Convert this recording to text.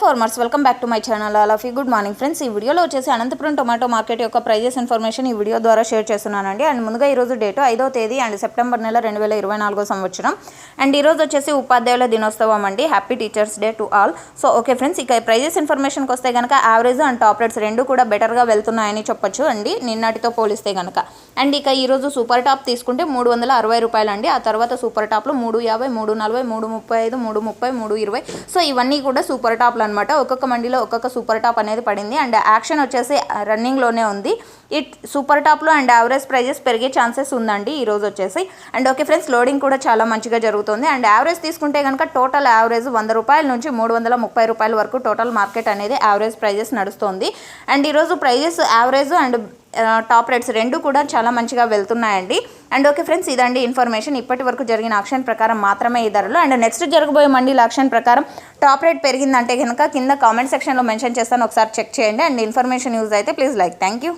Farmers welcome back to my channel all of you good morning friends ఈ వీడియోలో వచ్చేసి Anantapuram tomato market యొక్క prices information ఈ video ద్వారా షేర్ చేస్తున్నానండి. అండ్ ముందుగా ఈరోజు డేట్ ఐదో తేదీ అండ్ సెప్టెంబర్ నెల రెండు వేల ఇరవై నాలుగో సంవత్సరం. అండ్ ఈరోజు వచ్చేసి ఉపాధ్యాయుల దినోత్సవం అండి. Happy teachers day to all so okay friends ఇక ప్రైజెస్ ఇన్ఫర్మేషన్కి వస్తే కనుక యావరేజ్ అండ్ టాప్ రేట్స్ రెండు కూడా బెటర్గా వెళ్తున్నాయని చెప్పొచ్చు అండి. నిన్నటితో పోలిస్తే కనుక అండ్ ఇక ఈరోజు సూపర్ టాప్ తీసుకుంటే మూడు వందల అరవై రూపాయలు అండి ఆ తర్వాత సూపర్ టాప్లో మూడు యాభై మూడు నలభై మూడు ముప్పై ఐదు మూడు ముప్పై మూడు ఇరవై. సో ఇవన్నీ కూడా సూపర్ టాప్లు అనమాట ఒక్కొక్క మండీలో ఒక్కొక్క సూపర్ టాప్ అనేది పడింది. అండ్ యాక్షన్ వచ్చేసి రన్నింగ్లోనే ఉంది. ఇట్ సూపర్ టాప్లో అండ్ యావరేజ్ ప్రైజెస్ పెరిగే ఛాన్సెస్ ఉందండి ఈ రోజు వచ్చేసి. అండ్ ఓకే ఫ్రెండ్స్ లోడింగ్ కూడా చాలా మంచిగా జరుగుతుంది. అండ్ యావరేజ్ తీసుకుంటే కనుక టోటల్ యావరేజ్ వంద రూపాయల నుంచి మూడు వందల ముప్పై రూపాయల వరకు టోటల్ మార్కెట్ అనేది యావరేజ్ ప్రైజెస్ నడుస్తుంది. అండ్ ఈరోజు prices average and top rates రెండు కూడా చాలా మంచిగా వెళ్తున్నాయండి. అండ్ ఓకే ఫ్రెండ్స్ ఇదండి ఇన్ఫర్మేషన్. ఇప్పటి వరకు జరిగిన ఆక్షన్ ప్రకారం మాత్రమే ఈ ధరలు. అండ్ నెక్స్ట్ జరగబోయే మండీల ఆక్షన్ ప్రకారం టాప్ రేట్ పెరిగిందంటే కనుక కింద కామెంట్ సెక్షన్లో మెన్షన్ చేస్తాను. ఒకసారి చెక్ చేయండి. అండ్ ఇన్ఫర్మేషన్ యూజ్ అయితే ప్లీజ్ లైక్. Thank you.